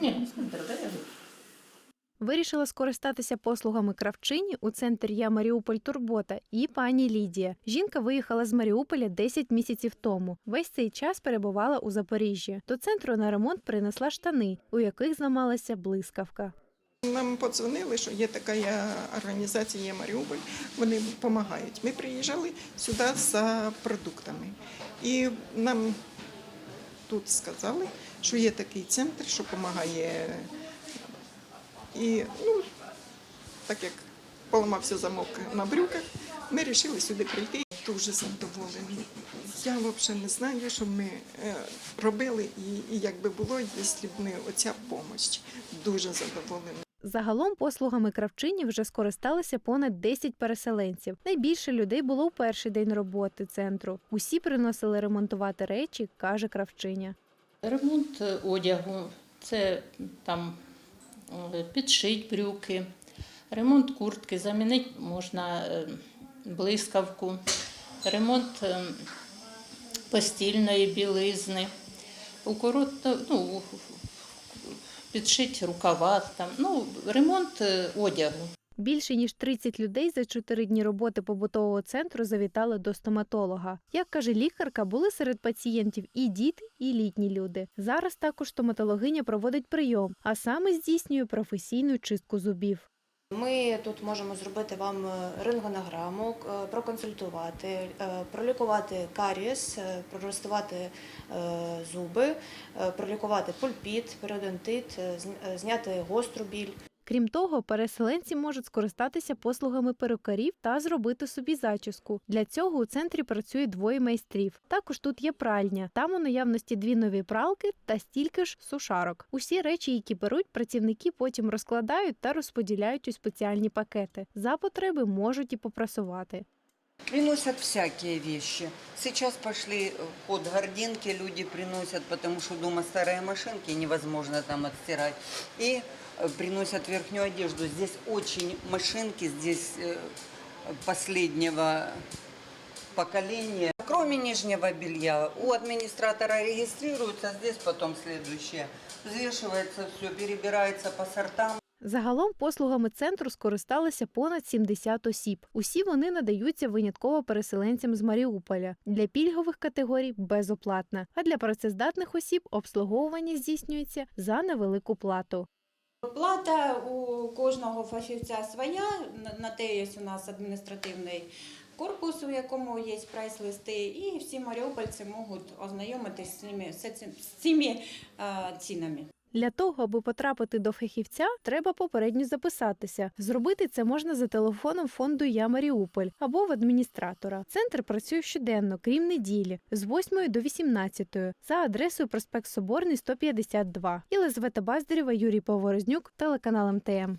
Ні, Вирішила скористатися послугами кравчині у центр Я Маріуполь Турбота і пані Лідія. Жінка виїхала з Маріуполя 10 місяців тому. Весь цей час перебувала у Запоріжжі. До центру на ремонт принесла штани, у яких зламалася блискавка. Нам подзвонили, що є така організація є Маріуполь, вони допомагають. Ми приїжджали сюди за продуктами. І нам тут сказали, що є такий центр, що допомагає. І ну, так як поламався замок на брюках, ми вирішили сюди прийти. Дуже задоволені. Я взагалі не знаю, що ми е, робили і, як би було, якщо б не оця допомога. Дуже задоволена. Загалом послугами кравчині вже скористалися понад 10 переселенців. Найбільше людей було у перший день роботи центру. Усі приносили ремонтувати речі, каже кравчиня. Ремонт е, одягу, це там е, підшить брюки, ремонт куртки, замінити можна е, блискавку, ремонт постільної білизни, укорот, ну, підшить рукава, там, ну, ремонт е, одягу. Більше ніж 30 людей за чотири дні роботи побутового центру завітали до стоматолога. Як каже лікарка, були серед пацієнтів і діти, і літні люди. Зараз також стоматологиня проводить прийом, а саме здійснює професійну чистку зубів. Ми тут можемо зробити вам рингонограму, рентгенограму, е, проконсультувати, е, пролікувати карієс, е, проростувати е, зуби, е, пролікувати пульпіт, періодонтит, е, зн- е, зняти гостру біль. Крім того, переселенці можуть скористатися послугами перукарів та зробити собі зачіску. Для цього у центрі працює двоє майстрів. Також тут є пральня. Там у наявності дві нові пралки та стільки ж сушарок. Усі речі, які беруть, працівники потім розкладають та розподіляють у спеціальні пакети. За потреби можуть і попрасувати. Приносят всякие вещи. Сейчас пошли э, ход гординки, люди приносят, потому что дома старые машинки, невозможно там отстирать. И э, приносят верхнюю одежду. Здесь очень машинки, здесь э, последнего поколения. Кроме нижнего белья, у администратора регистрируется, здесь потом следующее. Взвешивается все, перебирается по сортам. Загалом послугами центру скористалися понад 70 осіб. Усі вони надаються винятково переселенцям з Маріуполя. Для пільгових категорій безоплатна, а для працездатних осіб обслуговування здійснюється за невелику плату. Плата у кожного фахівця своя. На- те є у нас адміністративний корпус, у якому є прайс-листи, і всі маріупольці можуть ознайомитись з цими, з з цими е, цінами. Для того, аби потрапити до фахівця, треба попередньо записатися. Зробити це можна за телефоном фонду Я Маріуполь або в адміністратора. Центр працює щоденно, крім неділі, з 8 до 18 за адресою проспект Соборний 152. Єлизавета Баздарєва, Юрій Поворознюк, телеканал МТМ.